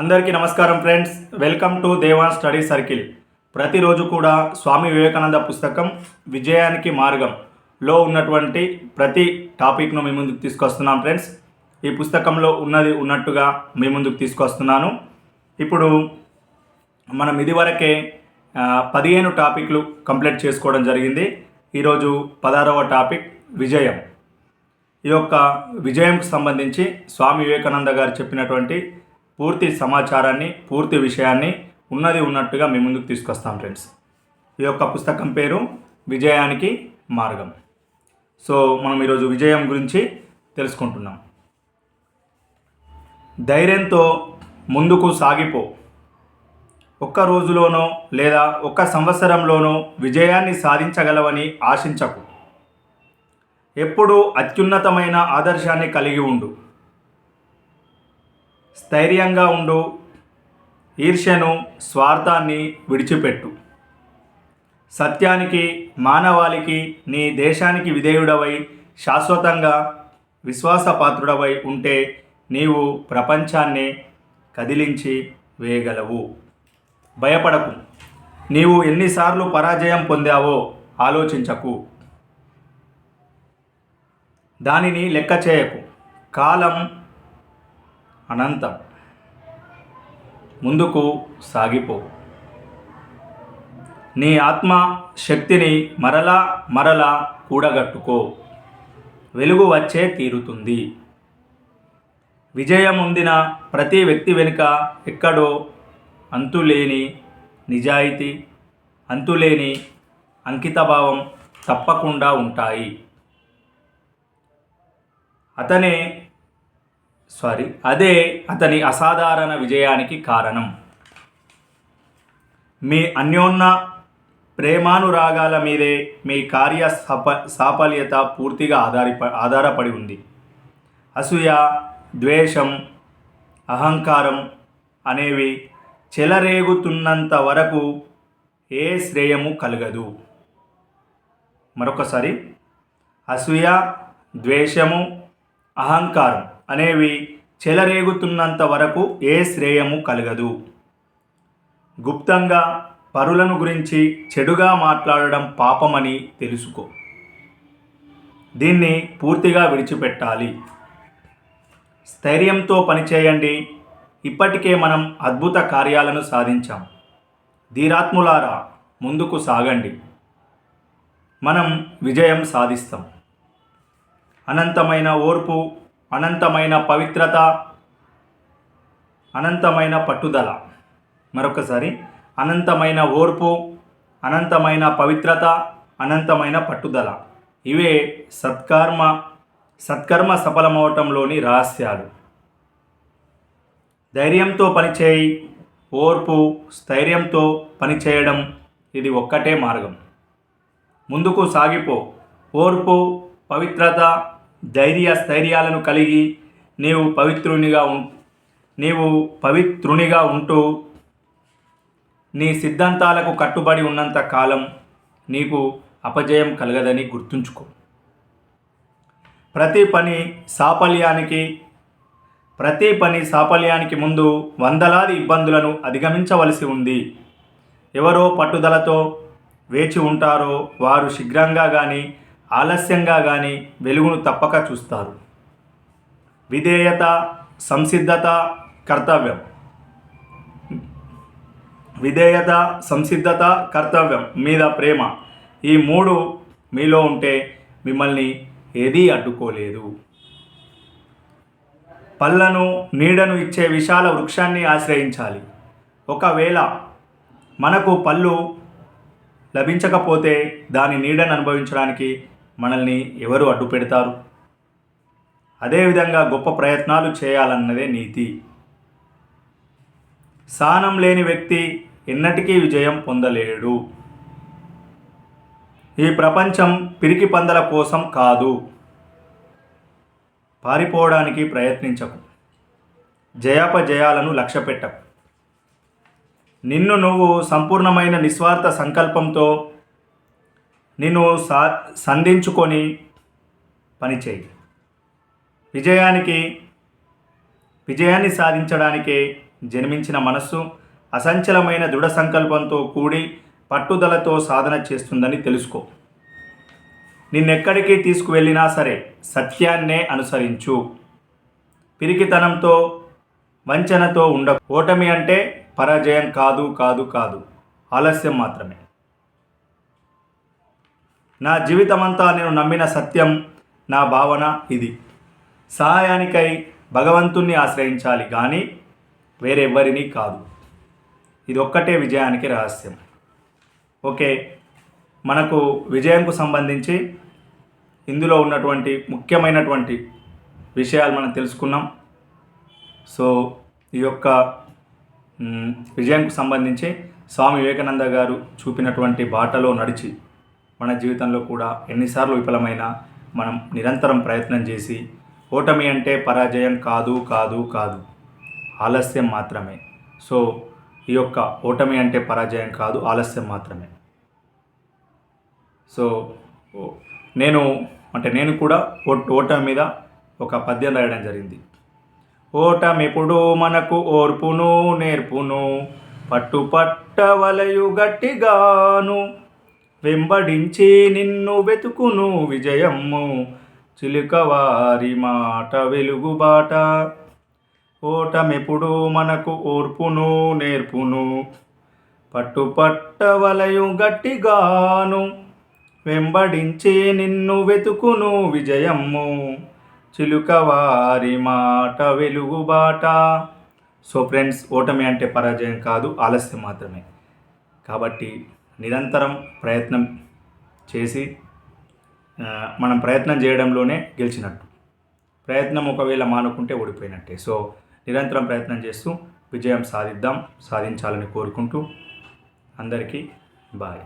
అందరికీ నమస్కారం friends. Welcome to Devan study circle. ప్రతిరోజు కూడా స్వామి వివేకానంద పుస్తకం విజయానికి మార్గంలో ఉన్నటువంటి ప్రతి టాపిక్ను మీ ముందుకు తీసుకొస్తున్నాం ఫ్రెండ్స్. ఈ పుస్తకంలో ఉన్నది ఉన్నట్టుగా మీ ముందుకు తీసుకొస్తున్నాను. ఇప్పుడు మనం ఇదివరకే పదిహేను టాపిక్లు కంప్లీట్ చేసుకోవడం జరిగింది. ఈరోజు పదహారవ టాపిక్ విజయం. ఈ యొక్క విజయంకు సంబంధించి స్వామి వివేకానంద గారు చెప్పినటువంటి పూర్తి సమాచారాన్ని పూర్తి విషయాన్ని ఉన్నది ఉన్నట్టుగా మీ ముందుకు తీసుకొస్తాం ఫ్రెండ్స్ ఈ యొక్క పుస్తకం పేరు విజయానికి మార్గం. సో మనం ఈరోజు విజయం గురించి తెలుసుకుంటున్నాం. ధైర్యంతో ముందుకు సాగిపో. ఒక్క రోజులోనో లేదా ఒక్క సంవత్సరంలోనో విజయాన్ని సాధించగలవని ఆశించకు. ఎప్పుడూ అత్యున్నతమైన ఆదర్శాన్ని కలిగి ఉండు. స్థైర్యంగా ఉండు. ఈర్ష్యను స్వార్థాన్ని విడిచిపెట్టు. సత్యానికి మానవాళికి నీ దేశానికి విధేయుడవై శాశ్వతంగా విశ్వాసపాత్రుడవై ఉంటే నీవు ప్రపంచాన్ని కదిలించి వేయగలవు. భయపడకు. నీవు ఎన్నిసార్లు పరాజయం పొందావో ఆలోచించకు. దానిని లెక్క చేయకు. కాలం అనంతం. ముందుకు సాగిపో. నీ ఆత్మ శక్తిని మరలా మరలా కూడగట్టుకో. వెలుగు వచ్చే తీరుతుంది. విజయం ఉందిన ప్రతి వ్యక్తి వెనుక ఎక్కడో అంతులేని నిజాయితీ అంతులేని అంకితభావం తప్పకుండా ఉంటాయి. అతనే సారీ అదే అతని అసాధారణ విజయానికి కారణం. మీ అన్యోన్న ప్రేమానురాగాల మీదే మీ కార్య సఫ సాఫల్యత పూర్తిగా ఆధారిప ఆధారపడి ఉంది. అసూయ ద్వేషం అహంకారం అనేవి చెలరేగుతున్నంత వరకు ఏ శ్రేయము కలగదు. మరొకసారి అసూయ ద్వేషము అహంకారం అనేవి చెలరేగుతున్నంత వరకు ఏ శ్రేయము కలగదు. గుప్తంగా పరులను గురించి చెడుగా మాట్లాడడం పాపమని తెలుసుకో. దీన్ని పూర్తిగా విడిచిపెట్టాలి. స్థైర్యంతో పనిచేయండి. ఇప్పటికే మనం అద్భుత కార్యాలను సాధించాం. ధీరాత్ములారా ముందుకు సాగండి. మనం విజయం సాధిస్తాం. అనంతమైన ఓర్పు అనంతమైన పవిత్రత అనంతమైన పట్టుదల. మరొకసారి అనంతమైన ఓర్పు అనంతమైన పవిత్రత అనంతమైన పట్టుదల. ఇవే సత్కర్మ సత్కర్మ సఫలమవటంలోని రహస్యాలు. ధైర్యంతో పనిచేయి ఓర్పు స్థైర్యంతో పనిచేయడం ఇది ఒక్కటే మార్గం. ముందుకు సాగిపో. ఓర్పు పవిత్రత ధైర్య స్థైర్యాలను కలిగి నీవు పవిత్రునిగా ఉం నీవు పవిత్రునిగా ఉంటూ నీ సిద్ధాంతాలకు కట్టుబడి ఉన్నంత కాలం నీకు అపజయం కలగదని గుర్తుంచుకో. ప్రతి పని సాఫల్యానికి ప్రతి పని సాఫల్యానికి ముందు వందలాది ఇబ్బందులను అధిగమించవలసి ఉంది. ఎవరో పట్టుదలతో వేచి ఉంటారో వారు శీఘ్రంగా కానీ ఆలస్యంగా కానీ వెలుగును తప్పక చూస్తారు. విధేయత సంసిద్ధత కర్తవ్యం. విధేయత సంసిద్ధత కర్తవ్యం మీద ప్రేమ. ఈ మూడు మీలో ఉంటే మిమ్మల్ని ఏదీ అడ్డుకోలేదు. పళ్ళను నీడను ఇచ్చే విశాల వృక్షాన్ని ఆశ్రయించాలి. ఒకవేళ మనకు పళ్ళు లభించకపోతే దాని నీడను అనుభవించడానికి మనల్ని ఎవరు అడ్డు పెడతారు? అదేవిధంగా గొప్ప ప్రయత్నాలు చేయాలన్నదే నీతి. సానం లేని వ్యక్తి ఎన్నటికీ విజయం పొందలేడు. ఈ ప్రపంచం పిరికి పందల కోసం కాదు. పారిపోవడానికి ప్రయత్నించకు. జయాపజయాలను లక్ష్యపెట్టకు. నిన్ను నువ్వు సంపూర్ణమైన నిస్వార్థ సంకల్పంతో నిన్ను సా సంధించుకొని పనిచేయి విజయానికి విజయాన్ని సాధించడానికే జన్మించిన మనస్సు అసంచలమైన దృఢ సంకల్పంతో కూడి పట్టుదలతో సాధన చేస్తుందని తెలుసుకో. నిన్నెక్కడికి తీసుకువెళ్ళినా సరే సత్యాన్నే అనుసరించు. పిరికితనంతో వంచనతో ఉండ ఓటమి అంటే పరాజయం కాదు కాదు కాదు. ఆలస్యం మాత్రమే. నా జీవితమంతా నేను నమ్మిన సత్యం నా భావన ఇది. సహాయానికై భగవంతుణ్ణి ఆశ్రయించాలి కానీ వేరెవ్వరిని కాదు. ఇది ఒక్కటే విజయానికి రహస్యం. ఓకే మనకు విజయంకు సంబంధించి ఇందులో ఉన్నటువంటి ముఖ్యమైనటువంటి విషయాలు మనం తెలుసుకున్నాం. సో ఈ యొక్క విజయంకు సంబంధించి స్వామి వివేకానంద గారు చూపినటువంటి బాటలో నడిచి మన జీవితంలో కూడా ఎన్నిసార్లు విఫలమైనా మనం నిరంతరం ప్రయత్నం చేసి ఓటమి అంటే పరాజయం కాదు కాదు కాదు. ఆలస్యం మాత్రమే. సో ఈ యొక్క ఓటమి అంటే పరాజయం కాదు ఆలస్యం మాత్రమే. సో నేను అంటే నేను కూడా ఓ- ఓటమి మీద ఒక పద్యం రాయడం జరిగింది. ఓటమిప్పుడు మనకు ఓర్పును నేర్పును పట్టు పట్టవలయు గట్టిగాను వెంబడించి నిన్ను వెతుకును విజయమ్ము. చిలుకవారి మాట వెలుగుబాట ఓటమెప్పుడు మనకు ఓర్పును నేర్పును. పట్టుపట్టవలయు గట్టిగాను. వెంబడించి నిన్ను వెతుకును విజయమ్ము. చిలుకవారి మాట వెలుగుబాట సో ఫ్రెండ్స్ ఓటమి అంటే పరాజయం కాదు ఆలస్యం మాత్రమే. కాబట్టి నిరంతరం ప్రయత్నం చేసి మనం ప్రయత్నం చేయడంలోనే గెలిచినట్టు. ప్రయత్నం ఒకవేళ మానుకుంటే ఓడిపోయినట్టే. సో నిరంతరం ప్రయత్నం చేస్తూ విజయం సాధిద్దాం సాధించాలని కోరుకుంటూ అందరికీ బాయ్.